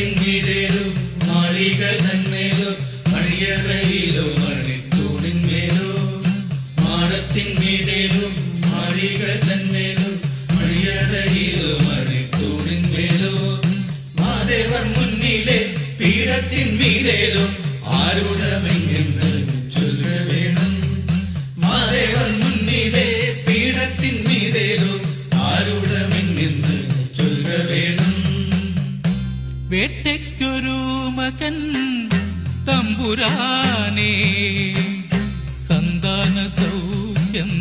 മരത്തിൻ മീതേലും മാളിക തന്മേലും മണിയറയിലോ മണിത്തൂണിന്മേലോ മാടത്തിൻ മീതേലും വേട്ടയ്ക്കൊരു മകൻ തമ്പുരാനേ സന്താന സൗഖ്യം